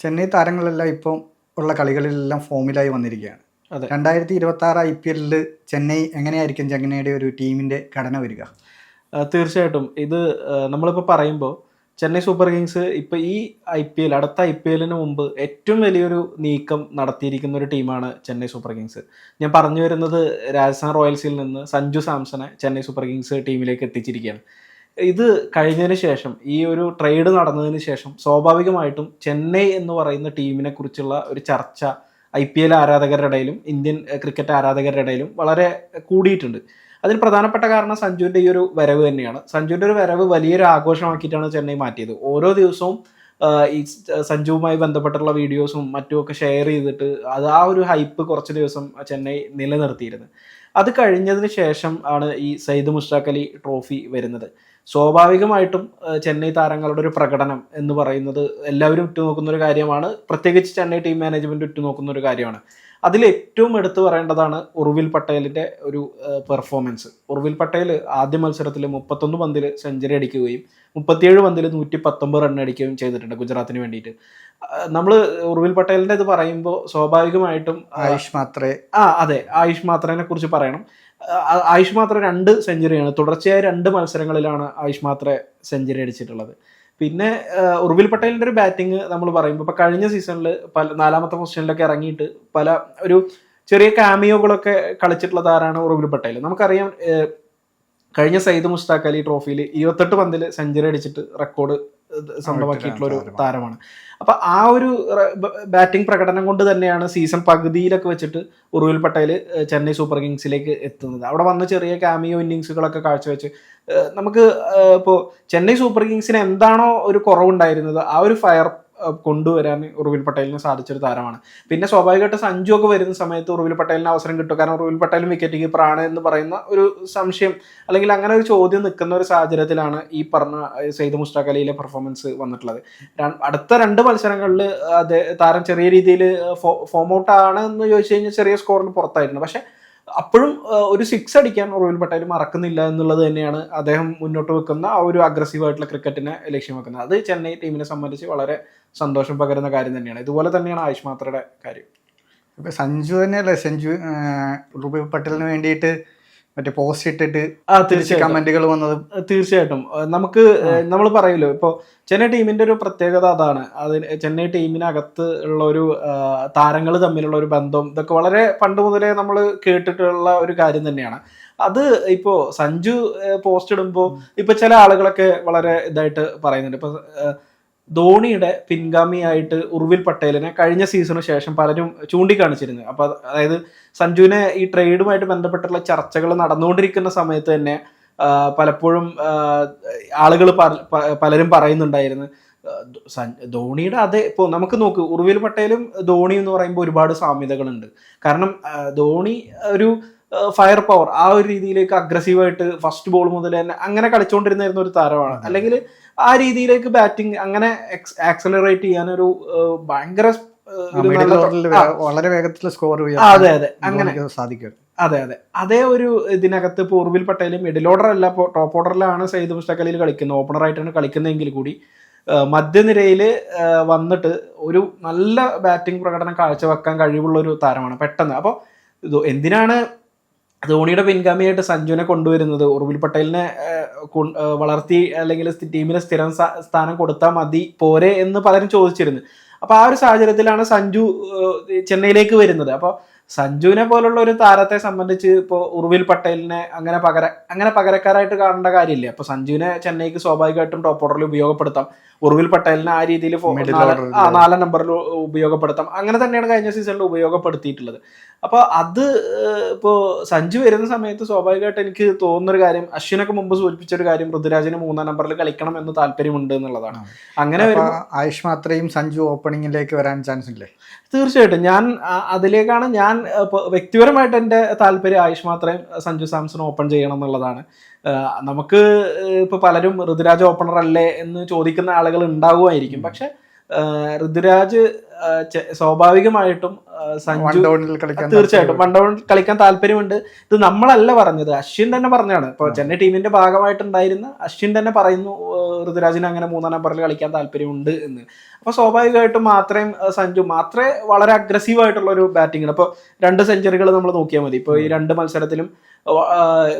ചെന്നൈ താരങ്ങളെല്ലാം ഇപ്പം ഉള്ള കളികളിലെല്ലാം ഫോമിലായി വന്നിരിക്കുകയാണ്. അതെ. രണ്ടായിരത്തി ഇരുപത്തി ആറ് ഐ പി എല്ലിൽ ചെന്നൈ എങ്ങനെയായിരിക്കും ചെന്നൈയുടെ ഒരു ടീമിന്റെ ഘടന വരിക? തീർച്ചയായിട്ടും. ഇത് നമ്മളിപ്പോൾ പറയുമ്പോൾ ചെന്നൈ സൂപ്പർ കിങ്സ് ഇപ്പൊ ഈ ഐ പി എൽ അടുത്ത ഐ പി എല്ലിന് മുമ്പ് ഏറ്റവും വലിയൊരു നീക്കം നടത്തിയിരിക്കുന്ന ഒരു ടീമാണ് ചെന്നൈ സൂപ്പർ കിങ്സ്. ഞാൻ പറഞ്ഞു വരുന്നത് രാജസ്ഥാൻ റോയൽസിൽ നിന്ന് സഞ്ജു സാംസണെ ചെന്നൈ സൂപ്പർ കിങ്സ് ടീമിലേക്ക് എത്തിച്ചിരിക്കുകയാണ്. ഇത് കഴിഞ്ഞതിന് ശേഷം ഈ ഒരു ട്രേഡ് നടന്നതിന് ശേഷം സ്വാഭാവികമായിട്ടും ചെന്നൈ എന്ന് പറയുന്ന ടീമിനെ കുറിച്ചുള്ള ഒരു ചർച്ച ഐ പി എൽ ആരാധകരുടെ ഇടയിലും ഇന്ത്യൻ ക്രിക്കറ്റ് ആരാധകരുടെ ഇടയിലും വളരെ കൂടിയിട്ടുണ്ട്. അതിന് പ്രധാനപ്പെട്ട കാരണം സഞ്ജുവിന്റെ ഈ ഒരു വരവ് തന്നെയാണ്. സഞ്ജുവിന്റെ ഒരു വരവ് വലിയൊരു ആഘോഷമാക്കിയിട്ടാണ് ചെന്നൈ മാറ്റിയത്. ഓരോ ദിവസവും ഈ സഞ്ജുവുമായി ബന്ധപ്പെട്ടുള്ള വീഡിയോസും മറ്റുമൊക്കെ ഷെയർ ചെയ്തിട്ട് അത് ആ ഒരു ഹൈപ്പ് കുറച്ച് ദിവസം ചെന്നൈ നിലനിർത്തിയിരുന്നു. അത് കഴിഞ്ഞതിന് ശേഷം ആണ് ഈ സയ്യിദ് മുഷ്താഖ് അലി ട്രോഫി വരുന്നത്. സ്വാഭാവികമായിട്ടും ചെന്നൈ താരങ്ങളുടെ ഒരു പ്രകടനം എന്ന് പറയുന്നത് എല്ലാവരും ഉറ്റുനോക്കുന്ന ഒരു കാര്യമാണ്. പ്രത്യേകിച്ച് ചെന്നൈ ടീം മാനേജ്മെന്റ് ഉറ്റുനോക്കുന്ന ഒരു കാര്യമാണ്. അതിൽ ഏറ്റവും എടുത്തു പറയേണ്ടതാണ് ഉർവിൽ പട്ടേലിന്റെ ഒരു പെർഫോമൻസ് ഉർവിൽ പട്ടേൽ ആദ്യ മത്സരത്തിൽ മുപ്പത്തൊന്ന് പന്തിൽ സെഞ്ചുറി അടിക്കുകയും മുപ്പത്തിയേഴ് പന്തിൽ നൂറ്റി പത്തൊമ്പത് റൺ അടിക്കുകയും ചെയ്തിട്ടുണ്ട് ഗുജറാത്തിന് വേണ്ടിയിട്ട്. നമ്മൾ ഉർവിൽ പട്ടേലിന്റെ ഇത് പറയുമ്പോൾ സ്വാഭാവികമായിട്ടും ആയുഷ് മാത്രേ ആ അതെ ആയുഷ് മാത്രേനെ കുറിച്ച് പറയണം. ആയുഷ് മാത്ര രണ്ട് സെഞ്ചുറിയാണ്. തുടർച്ചയായ രണ്ട് മത്സരങ്ങളിലാണ് ആയുഷ് മാത്ര സെഞ്ചുറി അടിച്ചിട്ടുള്ളത്. പിന്നെ ഉർവിൽ പട്ടേലിന്റെ ഒരു ബാറ്റിംഗ് നമ്മൾ പറയുമ്പോൾ ഇപ്പൊ കഴിഞ്ഞ സീസണിൽ പല നാലാമത്തെ പൊസിഷനിലൊക്കെ ഇറങ്ങിയിട്ട് പല ഒരു ചെറിയ കാമിയോകളൊക്കെ കളിച്ചിട്ടുള്ള താരാണ് ഉർവിൽ പട്ടേൽ. നമുക്കറിയാം കഴിഞ്ഞ സയ്യിദ് മുസ്താഖ് അലി ട്രോഫിയിൽ ഇരുപത്തെട്ട് പന്തിൽ സെഞ്ചുറി അടിച്ചിട്ട് റെക്കോർഡ് സ്വന്തമാക്കിയിട്ടുള്ള ഒരു താരമാണ്. അപ്പൊ ആ ഒരു ബാറ്റിംഗ് പ്രകടനം കൊണ്ട് തന്നെയാണ് സീസൺ പകുതിയിലൊക്കെ വെച്ചിട്ട് ഉറുവിൽ പട്ടേൽ ചെന്നൈ സൂപ്പർ കിങ്സിലേക്ക് എത്തുന്നത് അവിടെ വന്ന ചെറിയ കാമിയോ ഇന്നിങ്സുകളൊക്കെ കാഴ്ചവെച്ച് നമുക്ക് ഇപ്പോൾ ഇപ്പോ ചെന്നൈ സൂപ്പർ കിങ്സിന് എന്താണോ ഒരു കുറവുണ്ടായിരുന്നത് ആ ഒരു ഫയർ കൊണ്ടുവരാൻ ഉറുവിൽ പട്ടേലിന് സാധിച്ചൊരു താരമാണ്. പിന്നെ സ്വാഭാവികമായിട്ട് സഞ്ജു ഒക്കെ വരുന്ന സമയത്ത് ഉറുവിൽ പട്ടേലിന് അവസരം കിട്ടും. കാരണം ഉറുവിൽ പട്ടേലും വിക്കറ്റ് കീപ്പറാണ് എന്ന് പറയുന്ന ഒരു സംശയം അല്ലെങ്കിൽ അങ്ങനെ ഒരു ചോദ്യം നിൽക്കുന്ന ഒരു സാഹചര്യത്തിലാണ് ഈ പറഞ്ഞ സെയ്ദ് മുസ്താഖ് അലിയിലെ പെർഫോമൻസ് വന്നിട്ടുള്ളത് അടുത്ത രണ്ട് മത്സരങ്ങളിൽ അത് താരം ചെറിയ രീതിയിൽ ഫോം ഔട്ട് ആണ് എന്ന് ചോദിച്ചു കഴിഞ്ഞാൽ ചെറിയ സ്കോറിന് പുറത്തായിട്ടുണ്ട് പക്ഷെ അപ്പോഴും ഒരു സിക്സ് അടിക്കാൻ റോയൽ പട്ടേൽ മറക്കുന്നില്ല എന്നുള്ളത് തന്നെയാണ് അദ്ദേഹം മുന്നോട്ട് വെക്കുന്ന ആ ഒരു അഗ്രസീവ് ആയിട്ടുള്ള ക്രിക്കറ്റിനെ ലക്ഷ്യം വെക്കുന്നത്. അത് ചെന്നൈ ടീമിനെ സംബന്ധിച്ച് വളരെ സന്തോഷം പകരുന്ന കാര്യം തന്നെയാണ്. ഇതുപോലെ തന്നെയാണ് ആയുഷ് മാത്രയുടെ കാര്യം. ഇപ്പൊ സഞ്ജു തന്നെയല്ലേ? സഞ്ജു റുബി പട്ടേലിന് വേണ്ടിയിട്ട് മറ്റേ പോസ്റ്റ് ഇട്ടിട്ട് ആ തീർച്ചയായിട്ടും. കമന്റുകൾ വന്നത്. തീർച്ചയായിട്ടും. നമുക്ക് നമ്മൾ പറയല്ലോ ഇപ്പോൾ ചെന്നൈ ടീമിന്റെ ഒരു പ്രത്യേകത അതാണ്. അത് ചെന്നൈ ടീമിനകത്ത് ഉള്ള ഒരു താരങ്ങൾ തമ്മിലുള്ള ഒരു ബന്ധം ഇതൊക്കെ വളരെ പണ്ട് മുതലേ നമ്മൾ കേട്ടിട്ടുള്ള ഒരു കാര്യം തന്നെയാണ്. അത് ഇപ്പോ സഞ്ജു പോസ്റ്റ് ഇടുമ്പോൾ ഇപ്പൊ ചില ആളുകളൊക്കെ വളരെ ഇതായിട്ട് പറയുന്നുണ്ട്. ഇപ്പൊ ധോണിയുടെ പിൻഗാമിയായിട്ട് ഉർവിൽ പട്ടേലിനെ കഴിഞ്ഞ സീസണു ശേഷം പലരും ചൂണ്ടിക്കാണിച്ചിരുന്നു. അപ്പൊ അത് അതായത് സഞ്ജുവിനെ ഈ ട്രേഡുമായിട്ട് ബന്ധപ്പെട്ടുള്ള ചർച്ചകൾ നടന്നുകൊണ്ടിരിക്കുന്ന സമയത്ത് തന്നെ പലപ്പോഴും ആളുകൾ പലരും പറയുന്നുണ്ടായിരുന്നു. ധോണിയുടെ അതേ ഇപ്പോൾ നമുക്ക് നോക്ക് ഉർവിൽ പട്ടേലും ധോണി എന്ന് പറയുമ്പോൾ ഒരുപാട് സാമ്യതകളുണ്ട്. കാരണം ധോണി ഒരു ഫയർ പവർ ആ ഒരു രീതിയിലേക്ക് അഗ്രസീവായിട്ട് ഫസ്റ്റ് ബോൾ മുതൽ തന്നെ അങ്ങനെ കളിച്ചുകൊണ്ടിരുന്നിരുന്ന ഒരു താരമാണ്. അല്ലെങ്കിൽ ആ രീതിയിലേക്ക് ബാറ്റിംഗ് അങ്ങനെ ആക്സലറേറ്റ് ചെയ്യാനൊരു ഭയങ്കര വളരെ വേഗത്തിൽ സ്കോർ അതെ അതെ. അങ്ങനെ. സാധിക്കും. അതെ അതെ. അതേ ഒരു ഇതിനകത്ത് പൂർവിൽ പട്ടേൽ മിഡിൽ ഓർഡർ അല്ല ടോപ്പ് ഓർഡറിലാണ് സെയ്ദ് മുസ്തഖലിയിൽ അലിയിൽ ഓപ്പണർ ആയിട്ടാണ് കളിക്കുന്നതെങ്കിൽ കൂടി മധ്യനിരയിൽ വന്നിട്ട് ഒരു നല്ല ബാറ്റിംഗ് പ്രകടനം കാഴ്ചവെക്കാൻ കഴിവുള്ള ഒരു താരമാണ് പെട്ടെന്ന്. അപ്പോൾ എന്തിനാണ് ധോണിയുടെ പിൻഗാമിയായിട്ട് സഞ്ജുവിനെ കൊണ്ടുവരുന്നത് ഉർവിൽ പട്ടേലിനെ വളർത്തി അല്ലെങ്കിൽ ടീമിന് സ്ഥിരം സ്ഥാ- സ്ഥാനം കൊടുത്താൽ മതി പോരെ എന്ന് പലരും ചോദിച്ചിരുന്നു. അപ്പൊ ആ ഒരു സാഹചര്യത്തിലാണ് സഞ്ജു ചെന്നൈയിലേക്ക് വരുന്നത്. അപ്പോൾ സഞ്ജുവിനെ പോലുള്ള ഒരു താരത്തെ സംബന്ധിച്ച് ഇപ്പോൾ ഉർവിൽ പട്ടേലിനെ അങ്ങനെ പകര അങ്ങനെ പകരക്കാരായിട്ട് കാണേണ്ട കാര്യമില്ല. അപ്പൊ സഞ്ജുവിനെ ചെന്നൈക്ക് സ്വാഭാവികമായിട്ടും ടോപ്പ് ഓർഡറിൽ ഉപയോഗപ്പെടുത്താം. ഉർവിൽ പട്ടേലിനെ ആ രീതിയിൽ. ആ നാലാം നമ്പറിൽ ഉപയോഗപ്പെടുത്താം. അങ്ങനെ തന്നെയാണ് കഴിഞ്ഞ സീസണിൽ ഉപയോഗപ്പെടുത്തിയിട്ടുള്ളത്. അപ്പൊ അത് ഇപ്പോ സഞ്ജു വരുന്ന സമയത്ത് സ്വാഭാവികമായിട്ട് എനിക്ക് തോന്നുന്ന ഒരു കാര്യം അശ്വിനൊക്കെ മുമ്പ് സൂചിപ്പിച്ച ഒരു കാര്യം പൃഥ്വിരാജിന് മൂന്നാം നമ്പറിൽ കളിക്കണം എന്ന് താല്പര്യമുണ്ട് എന്നുള്ളതാണ്. അങ്ങനെ ആയുഷ് മാത്രയും സഞ്ജു ഓപ്പണിങ്ങിലേക്ക് വരാൻ ചാൻസ് ഇല്ലേ? തീർച്ചയായിട്ടും. ഞാൻ അതിലേക്കാണ് ഞാൻ വ്യക്തിപരമായിട്ട് എന്റെ താല്പര്യം ആയുഷ് മാത്രയും സഞ്ജു സാംസൺ ഓപ്പൺ ചെയ്യണം എന്നുള്ളതാണ്. നമുക്ക് ഇപ്പൊ പലരും ഋതുരാജ് ഓപ്പണർ അല്ലേ എന്ന് ചോദിക്കുന്ന ആളുകൾ ഉണ്ടാവുമായിരിക്കും. പക്ഷെ ഋതുരാജ് സ്വാഭാവികമായിട്ടും സഞ്ജു തീർച്ചയായിട്ടും വൺ കളിക്കാൻ താല്പര്യമുണ്ട്. ഇത് നമ്മളല്ല പറഞ്ഞത്. അശ്വിൻ തന്നെ പറഞ്ഞാണ് ഇപ്പൊ ചെന്നൈ ടീമിന്റെ ഭാഗമായിട്ടുണ്ടായിരുന്ന അശ്വിൻ തന്നെ പറയുന്നു ഋതുരാജിന് അങ്ങനെ മൂന്നാം നമ്പറിൽ കളിക്കാൻ താല്പര്യമുണ്ട് എന്ന്. അപ്പൊ സ്വാഭാവികമായിട്ടും മാത്രയും സഞ്ജു മാത്രമേ വളരെ അഗ്രസീവ് ആയിട്ടുള്ള ഒരു ബാറ്റിംഗ് അപ്പോൾ അപ്പൊ രണ്ട് സെഞ്ചുറികൾ നമ്മൾ നോക്കിയാൽ മതി. ഇപ്പൊ ഈ രണ്ട് മത്സരത്തിലും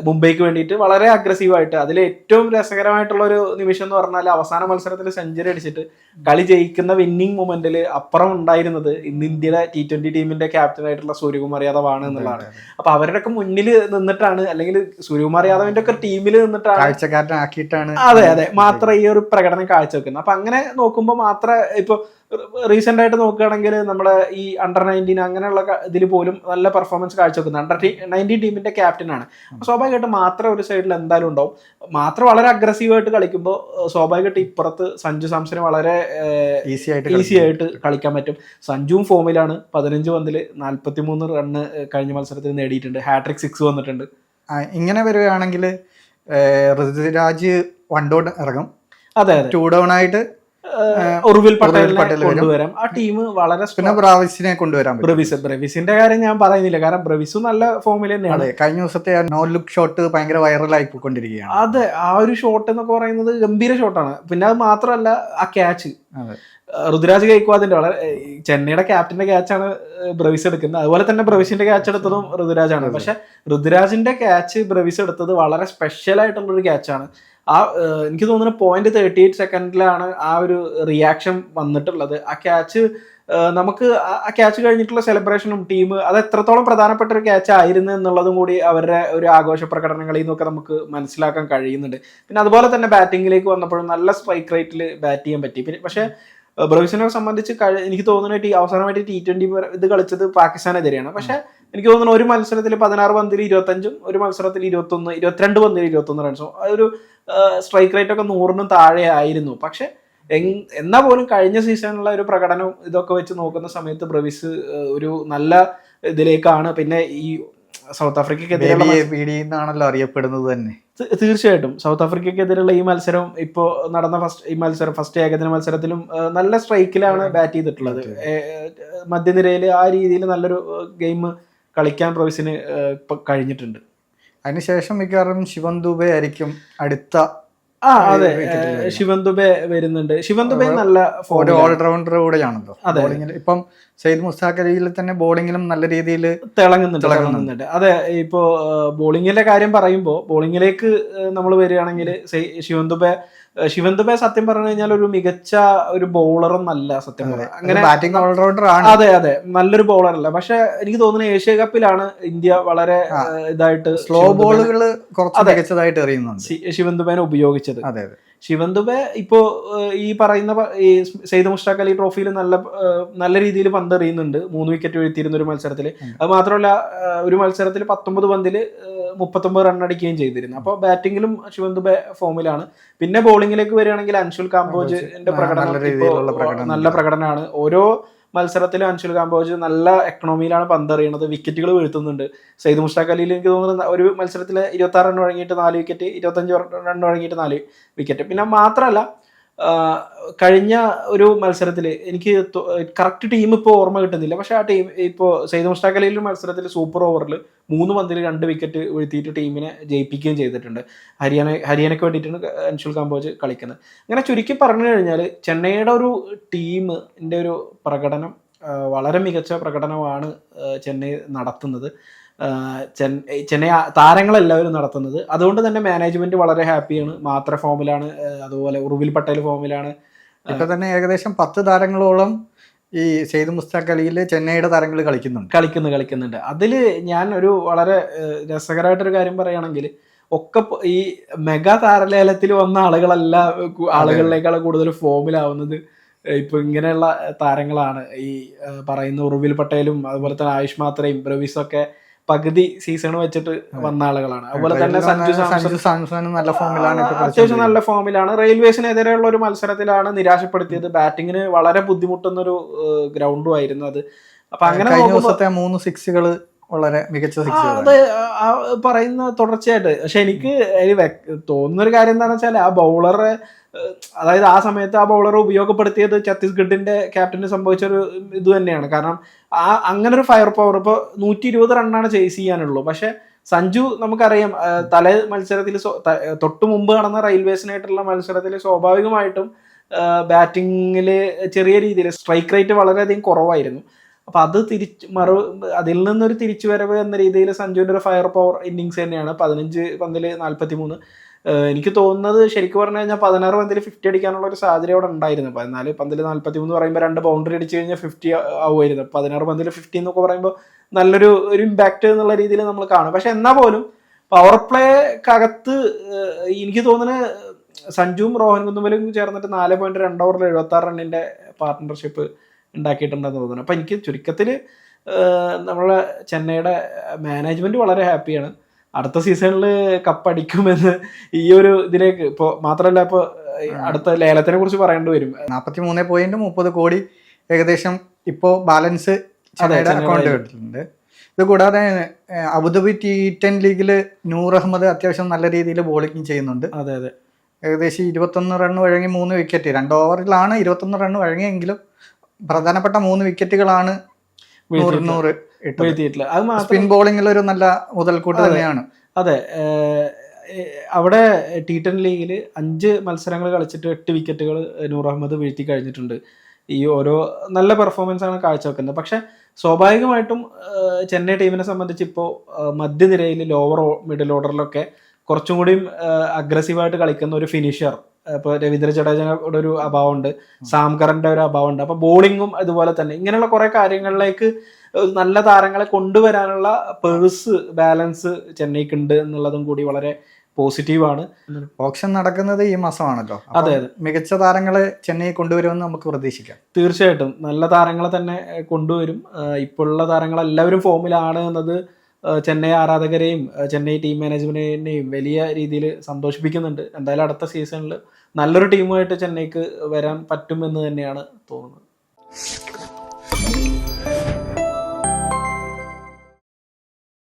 മുംബൈക്ക് വേണ്ടിയിട്ട് വളരെ അഗ്രസീവ് ആയിട്ട് അതിൽ ഏറ്റവും രസകരമായിട്ടുള്ള ഒരു നിമിഷം എന്ന് പറഞ്ഞാൽ അവസാന മത്സരത്തിൽ സെഞ്ചുറി അടിച്ചിട്ട് കളി ജയിക്കുന്ന വിന്നിംഗ് മൊമെന്റിൽ അപ്പുറം ഉണ്ടായിരുന്നത് ഇന്ന് ഇന്ത്യയുടെ ടി ട്വന്റി ടീമിന്റെ ക്യാപ്റ്റൻ ആയിട്ടുള്ള സൂര്യകുമാർ യാദവ് ആണ് എന്നുള്ളതാണ്. അപ്പൊ അവരുടെയൊക്കെ മുന്നിൽ നിന്നിട്ടാണ് അല്ലെങ്കിൽ സൂര്യകുമാർ യാദവിന്റെ ഒക്കെ ടീമിൽ നിന്നിട്ടാണ് കാഴ്ചക്കാരനാക്കിയിട്ടാണ് അതെ അതെ. മാത്രം ഈ ഒരു പ്രകടനം കാഴ്ചവെക്കുന്നത്. അപ്പൊ അങ്ങനെ നോക്കുമ്പോൾ മാത്രമേ ഇപ്പൊ റീസെന്റ് ആയിട്ട് നോക്കുകയാണെങ്കിൽ നമ്മുടെ ഈ അണ്ടർ നയന്റീൻ അങ്ങനെയുള്ള ഇതിൽ പോലും നല്ല പെർഫോമൻസ് കാഴ്ചവെക്കുന്നത് അണ്ടർ നയന്റീൻ ടീമിന്റെ ക്യാപ്റ്റനാണ് സ്വാഭാവികമായിട്ടും മാത്രം ഒരു സൈഡിൽ എന്തായാലും ഉണ്ടാവും. മാത്രം വളരെ അഗ്രസീവായിട്ട് കളിക്കുമ്പോൾ സ്വാഭാവികമായിട്ട് ഇപ്പുറത്ത് സഞ്ജു സാംസന് വളരെ ഈസി ആയിട്ട് ഈസി ആയിട്ട് കളിക്കാൻ പറ്റും. സഞ്ജുവും ഫോമിലാണ്. പതിനഞ്ച് പന്തിൽ നാൽപ്പത്തി മൂന്ന് റണ്ണ് കഴിഞ്ഞ മത്സരത്തിൽ നേടിയിട്ടുണ്ട്. ഹാട്രിക് സിക്സ് വന്നിട്ടുണ്ട്. ഇങ്ങനെ വരികയാണെങ്കിൽ ഋതുരാജ് വൺ ഡൗൺ ഇറങ്ങും. അതെ ടൂ ഡൗൺ ആയിട്ട് ഉറുവിൽ പട്ടേലിനെ കൊണ്ടുവരാം. ആ ടീം വളരെ പിന്നെ ബ്രാവിസിനെ കൊണ്ടുവരാൻ ബ്രവിസ് ബ്രവിസിന്റെ കാര്യം ഞാൻ പറയുന്നില്ല. കാരണം ബ്രവിസ് നല്ല ഫോമിൽ തന്നെയാണ്. കഴിഞ്ഞ ദിവസത്തെ നോ ലുക്ക് ഷോട്ട് ഭയങ്കര വൈറലായി പോയിക്കൊണ്ടിരിക്കുകയാണ് അതെ ആ ഒരു ഷോട്ട് എന്നൊക്കെ പറയുന്നത് ഗംഭീര ഷോട്ടാണ് പിന്നെ അത് മാത്രമല്ല ആ ക്യാച്ച് ഋതുരാജ് ഗൈക്വാദിന്റെ വളരെ ചെന്നൈയുടെ ക്യാപ്റ്റന്റെ ക്യാച്ചാണ് ബ്രവിസ് എടുക്കുന്നത്. അതുപോലെ തന്നെ ബ്രവിസിന്റെ ക്യാച്ച് എടുത്തതും ഋതുരാജാണ്. പക്ഷെ ഋതുരാജിന്റെ ക്യാച്ച് ബ്രവിസ് എടുത്തത് വളരെ സ്പെഷ്യൽ ആയിട്ടുള്ള ഒരു ക്യാച്ചാണ് ആ എനിക്ക് തോന്നുന്നു പോയിന്റ് തേർട്ടി എയ്റ്റ് സെക്കൻഡിലാണ് ആ ഒരു റിയാക്ഷൻ വന്നിട്ടുള്ളത്. ആ ക്യാച്ച് നമുക്ക് ആ- ക്യാച്ച് കഴിഞ്ഞിട്ടുള്ള സെലിബ്രേഷനും ടീം അത് എത്രത്തോളം പ്രധാനപ്പെട്ട ഒരു ക്യാച്ച് ആയിരുന്നു എന്നുള്ളതും കൂടി അവരുടെ ഒരു ആഘോഷ പ്രകടനങ്ങളിൽ നിന്നൊക്കെ നമുക്ക് മനസ്സിലാക്കാൻ കഴിയുന്നുണ്ട്. പിന്നെ അതുപോലെ തന്നെ ബാറ്റിംഗിലേക്ക് വന്നപ്പോഴും നല്ല സ്ട്രൈക്ക് റേറ്റിൽ ബാറ്റ് ചെയ്യാൻ പറ്റി. പിന്നെ പക്ഷേ ബ്രവിസിനെ സംബന്ധിച്ച് എനിക്ക് തോന്നുന്നു ടീ അവസാനമായിട്ട് ടി ട്വന്റി ഇത് കളിച്ചത് പാകിസ്ഥാനെതിരെയാണ്. പക്ഷേ എനിക്ക് തോന്നുന്നു ഒരു മത്സരത്തിൽ പതിനാറ് പന്തിൽ ഇരുപത്തഞ്ചും ഒരു മത്സരത്തിൽ ഇരുപത്തൊന്ന് ഇരുപത്തിരണ്ട് പന്തിൽ ഇരുപത്തൊന്ന് റൺസും ഒരു സ്ട്രൈക്ക് റേറ്റ് ഒക്കെ നൂറിനും താഴെ ആയിരുന്നു. പക്ഷെ എന്നാ പോലും കഴിഞ്ഞ സീസണിലുള്ള ഒരു പ്രകടനം ഇതൊക്കെ വെച്ച് നോക്കുന്ന സമയത്ത് ബ്രവിസ് ഒരു നല്ല ഇതിലേക്കാണ്. പിന്നെ ഈ സൗത്ത് ബീഡി അറിയപ്പെടുന്നത് തന്നെ. തീർച്ചയായിട്ടും. സൗത്ത് ആഫ്രിക്കക്കെതിരെയുള്ള ഈ മത്സരം ഇപ്പോൾ നടന്ന ഫസ്റ്റ് ഈ മത്സരം ഫസ്റ്റ് ഏകദിന മത്സരത്തിലും നല്ല സ്ട്രൈക്കിലാണ് ബാറ്റ് ചെയ്തിട്ടുള്ളത്. മധ്യനിരയിൽ ആ രീതിയിൽ നല്ലൊരു ഗെയിം കളിക്കാൻ പ്രൊവിസിന് കഴിഞ്ഞിട്ടുണ്ട്. അതിനുശേഷം മിക്കവാറും ശിവൻ ദുബെ ആയിരിക്കും അടുത്ത ആ അതെ. ശിവൻ ദുബെ വരുന്നുണ്ട്. ശിവൻ ദുബെ നല്ല ഒരു ഓൾറൗണ്ടർ കൂടെയാണല്ലോ. ഇപ്പം സെയ്ദ് മുസ്താഖ് അലിയിൽ തന്നെ ബോളിങ്ങിലും നല്ല രീതിയിൽ തിളങ്ങുന്നുണ്ട് തിളങ്ങുന്നുണ്ട്. അതെ ഇപ്പോ ബോളിങ്ങിലെ കാര്യം പറയുമ്പോൾ ബോളിങ്ങിലേക്ക് നമ്മൾ വരികയാണെങ്കിൽ ശിവൻ ദുബെ ശിവൻ ദുബെ സത്യം പറഞ്ഞു കഴിഞ്ഞാൽ ഒരു മികച്ച ഒരു ബോളറും അല്ല സത്യം അങ്ങനെ ബാറ്റിംഗ് ഓൾറൗണ്ടർ ആണ്. അതെ അതെ നല്ലൊരു ബോളർ അല്ല. പക്ഷെ എനിക്ക് തോന്നുന്നു ഏഷ്യ കപ്പിലാണ് ഇന്ത്യ വളരെ. ഇതായിട്ട് സ്ലോ ബോളുകൾ കുറച്ച് മികച്ചതായിട്ട് എറിയുന്നുണ്ട്. ശിവന്തുബേനെ ദുബേനെ ഉപയോഗിച്ചത്. അതെ അതെ. ശിവൻ ദുബെ ഇപ്പോ ഈ പറയുന്ന ഈ സെയ്ദ് മുഷ്താഖ് അലി ട്രോഫിയിൽ നല്ല നല്ല രീതിയിൽ പന്തെറിയുന്നുണ്ട്. മൂന്ന് വിക്കറ്റ് വീഴ്ത്തിയിരുന്ന ഒരു മത്സരത്തിൽ അത് മാത്രമല്ല ഒരു മത്സരത്തിൽ പത്തൊമ്പത് പന്തിൽ മുപ്പത്തൊമ്പത് റൺ അടിക്കുകയും ചെയ്തിരുന്നു. അപ്പോൾ ബാറ്റിംഗിലും ശിവൻ ദുബെ ഫോമിലാണ് പിന്നെ ബോളിംഗിലേക്ക് വരികയാണെങ്കിൽ അൻഷുൽ കാംബോജിന്റെ പ്രകടനം. നല്ല പ്രകടനമാണ്. ഓരോ മത്സരത്തിലും അൻഷുൽ കാംബോജ് നല്ല എക്കണോമിയിലാണ് പന്ത് എറിയുന്നത് വിക്കറ്റുകൾ വീഴ്ത്തുന്നുണ്ട്. സയ്യിദ് മുഷ്താഖ് അലിയിൽ എനിക്ക് തോന്നുന്നു ഒരു മത്സരത്തിൽ ഇരുപത്തി ആറ് റൺ വഴങ്ങിയിട്ട് നാല് വിക്കറ്റ് ഇരുപത്തഞ്ച് റൺ വഴങ്ങിയിട്ട് നാല് വിക്കറ്റ് പിന്നെ മാത്രമല്ല കഴിഞ്ഞ ഒരു മത്സരത്തിൽ എനിക്ക് കറക്റ്റ് ടീം ഇപ്പോൾ ഓർമ്മ കിട്ടുന്നില്ല. പക്ഷെ ആ ടീം ഇപ്പോൾ സെയ്ദ് മുസ്താഖ് മത്സരത്തിൽ സൂപ്പർ ഓവറിൽ മൂന്ന് പന്തിൽ രണ്ട് വിക്കറ്റ് വീഴ്ത്തിയിട്ട് ടീമിനെ ജയിപ്പിക്കുകയും ചെയ്തിട്ടുണ്ട്. ഹരിയാന ഹരിയാനയ്ക്ക് വേണ്ടിയിട്ടാണ് അൻഷുൽ കാമ്പോജ് കളിക്കുന്നത്. അങ്ങനെ ചുരുക്കി പറഞ്ഞു കഴിഞ്ഞാൽ ചെന്നൈയുടെ ഒരു ടീമിന്റെ ഒരു പ്രകടനം വളരെ മികച്ച പ്രകടനമാണ് ചെന്നൈ നടത്തുന്നത്. ചെന്നൈ താരങ്ങളെല്ലാവരും നടത്തുന്നത്. അതുകൊണ്ട് തന്നെ മാനേജ്മെന്റ് വളരെ ഹാപ്പിയാണ് മാത്ര ഫോമിലാണ് അതുപോലെ ഉറുവിൽ പട്ടേൽ ഫോമിലാണ് ഇപ്പൊ തന്നെ ഏകദേശം പത്ത് താരങ്ങളോളം ഈ സെയ്ദ് മുസ്താഖ് അലിയിൽ ചെന്നൈയുടെ താരങ്ങൾ കളിക്കുന്നുണ്ട്. കളിക്കുന്നു കളിക്കുന്നുണ്ട്. അതിൽ ഞാൻ ഒരു വളരെ രസകരമായിട്ടൊരു കാര്യം പറയുകയാണെങ്കിൽ ഒക്കെ ഈ മെഗാ താരലേലത്തിൽ വന്ന ആളുകളല്ല ആളുകളിലേക്കാൾ കൂടുതൽ ഫോമിലാവുന്നത്. ഇപ്പൊ ഇങ്ങനെയുള്ള താരങ്ങളാണ്. ഈ പറയുന്ന ഉറുവിൽ പട്ടേലും അതുപോലെ തന്നെ ആയുഷ് മാത്രയും ബ്രവിസും ഒക്കെ പകുതി സീസൺ വെച്ചിട്ട് വന്ന ആളുകളാണ്. അതുപോലെ തന്നെ സഞ്ജു സാംസൺ. സഞ്ജു സാംസൺ നല്ല ഫോമിലാണ് അത്യാവശ്യം നല്ല ഫോമിലാണ് റെയിൽവേസിനെതിരെയുള്ള ഒരു മത്സരത്തിലാണ് നിരാശപ്പെടുത്തിയത്. ബാറ്റിങ്ങിന് വളരെ ബുദ്ധിമുട്ടുന്ന ഒരു ഗ്രൗണ്ടും ആയിരുന്നു അത്. അപ്പൊ അങ്ങനെ ദിവസത്തെ മൂന്ന് സിക്സുകൾ വളരെ മികച്ച അത് പറയുന്ന തുടർച്ചയായിട്ട്. പക്ഷെ എനിക്ക് തോന്നുന്ന ഒരു കാര്യം എന്താണെന്ന് വെച്ചാൽ ആ ബൗളറെ അതായത് ആ സമയത്ത് ആ ബൗളറെ ഉപയോഗപ്പെടുത്തിയത് ഛത്തീസ്ഗഡിന്റെ ക്യാപ്റ്റന് സംഭവിച്ച ഒരു ഇത് തന്നെയാണ്. കാരണം ആ അങ്ങനെ ഒരു ഫയർ പവർ ഇപ്പൊ നൂറ്റി ഇരുപത് റണ്ണാണ് ചേസ് ചെയ്യാനുള്ളൂ. പക്ഷെ സഞ്ജു നമുക്കറിയാം തല മത്സരത്തിൽ തൊട്ടു മുമ്പ് നടന്ന റെയിൽവേസിനായിട്ടുള്ള മത്സരത്തിൽ സ്വാഭാവികമായിട്ടും ബാറ്റിങ്ങിൽ ചെറിയ രീതിയിൽ സ്ട്രൈക്ക് റേറ്റ് വളരെയധികം കുറവായിരുന്നു. അപ്പൊ അത് തിരിച്ച് മറു അതിൽ നിന്നൊരു തിരിച്ചുവരവ് എന്ന രീതിയിൽ സഞ്ജുവിന്റെ ഒരു ഫയർ പവർ ഇന്നിങ്സ് തന്നെയാണ്. പതിനഞ്ച് പന്തിൽ നാൽപ്പത്തി മൂന്ന് എനിക്ക് തോന്നുന്നത് ശരിക്കും പറഞ്ഞു കഴിഞ്ഞാൽ പതിനാറ് പന്തിൽ ഫിഫ്റ്റി അടിക്കാനുള്ള ഒരു സാഹചര്യം അവിടെ ഉണ്ടായിരുന്നു. പതിനാല് പന്തിൽ നാൽപ്പത്തി മൂന്ന് പറയുമ്പോൾ രണ്ട് ബൗണ്ടറി അടിച്ചു കഴിഞ്ഞാൽ ഫിഫ്റ്റി ആവുമായിരുന്നു. പതിനാറ് പന്തിൽ ഫിഫ്റ്റി എന്നൊക്കെ പറയുമ്പോൾ നല്ലൊരു ഒരു ഇമ്പാക്റ്റ് എന്നുള്ള രീതിയിൽ നമ്മൾ കാണും. പക്ഷെ എന്നാൽ പോലും പവർ പ്ലേക്കകത്ത് എനിക്ക് തോന്നുന്നത് സഞ്ജുവും റോഹൻ കുന്നുമലും ചേർന്നിട്ട് നാല് പോയിന്റ് രണ്ട് ഓവറിൽ എഴുപത്തി ആറ് റണ്ണിന്റെ പാർട്ട്ണർഷിപ്പ് ഉണ്ടാക്കിയിട്ടുണ്ടെന്ന് തോന്നുന്നു. അപ്പൊ എനിക്ക് ചുരുക്കത്തിൽ നമ്മളെ ചെന്നൈയുടെ മാനേജ്മെന്റ് വളരെ ഹാപ്പിയാണ് അടുത്ത സീസണിൽ കപ്പടിക്കുമെന്ന് ഈ ഒരു ഇതിലേക്ക് ഇപ്പോൾ മാത്രമല്ല ഇപ്പോൾ അടുത്ത ലേലത്തിനെ കുറിച്ച് പറയേണ്ടി വരും. നാൽപ്പത്തി മൂന്ന് പോയിന്റ് മുപ്പത് കോടി ഏകദേശം ഇപ്പോൾ ബാലൻസ് അക്കൗണ്ട് കിട്ടിയിട്ടുണ്ട് ഇത് കൂടാതെ അബുദാബി ടി ടെൻ ലീഗിൽ നൂർ അഹമ്മദ് അത്യാവശ്യം നല്ല രീതിയിൽ ബോളിംഗ് ചെയ്യുന്നുണ്ട്. അതെ അതെ. ഏകദേശം ഇരുപത്തൊന്ന് റൺ വഴങ്ങി മൂന്ന് വിക്കറ്റ് രണ്ട് ഓവറിലാണ് ഇരുപത്തൊന്ന് റൺ വഴങ്ങിയെങ്കിലും പ്രധാനപ്പെട്ട മൂന്ന് വിക്കറ്റുകളാണ് നൂറ് നൂറ്. വീഴ്ത്തിയിട്ടില്ല. അത് സ്പിൻ ബോളിംഗിൽ ഒരു നല്ല മുതൽക്കൂട്ട് തന്നെയാണ്. അതെ. അവിടെ ടി ടെൻ ലീഗിൽ അഞ്ച് മത്സരങ്ങൾ കളിച്ചിട്ട് എട്ട് വിക്കറ്റുകൾ നൂർ അഹമ്മദ് വീഴ്ത്തി കഴിഞ്ഞിട്ടുണ്ട്. ഈ ഓരോ നല്ല പെർഫോമൻസ് ആണ് കാഴ്ചവെക്കുന്നത്. പക്ഷെ സ്വാഭാവികമായിട്ടും ചെന്നൈ ടീമിനെ സംബന്ധിച്ച് ഇപ്പോൾ മധ്യനിരയിൽ ലോവർ മിഡിൽ ഓർഡറിലൊക്കെ കുറച്ചും കൂടിയും അഗ്രസീവായിട്ട് കളിക്കുന്ന ഒരു ഫിനിഷർ ഇപ്പോൾ രവീന്ദ്ര ജഡേജയുടെ ഒരു അഭാവമുണ്ട്. സാംകറിന്റെ ഒരു അഭാവമുണ്ട്. അപ്പോൾ ബോളിങ്ങും അതുപോലെ തന്നെ. ഇങ്ങനെയുള്ള കുറേ കാര്യങ്ങളിലേക്ക് നല്ല താരങ്ങളെ കൊണ്ടുവരാനുള്ള പേഴ്സ് ബാലൻസ് ചെന്നൈക്ക് ഉണ്ട് എന്നുള്ളതും കൂടി വളരെ പോസിറ്റീവാണ് ഓപ്ഷൻ നടക്കുന്നത് ഈ മാസമാണല്ലോ. അതെ, അതെ. മികച്ച താരങ്ങളെ ചെന്നൈ കൊണ്ടുവരുമെന്ന് നമുക്ക് പ്രതീക്ഷിക്കാം. തീർച്ചയായിട്ടും. നല്ല താരങ്ങളെ തന്നെ കൊണ്ടുവരും. ഇപ്പോഴുള്ള താരങ്ങൾ എല്ലാവരും ഫോമിലാണ് എന്നത് ചെന്നൈ ആരാധകരെയും ചെന്നൈ ടീം മാനേജ്മെന്റിനെയും വലിയ രീതിയിൽ സന്തോഷിപ്പിക്കുന്നുണ്ട്. എന്തായാലും അടുത്ത സീസണിൽ നല്ലൊരു ടീമുമായിട്ട് ചെന്നൈക്ക് വരാൻ പറ്റുമെന്ന് തന്നെയാണ് തോന്നുന്നത്.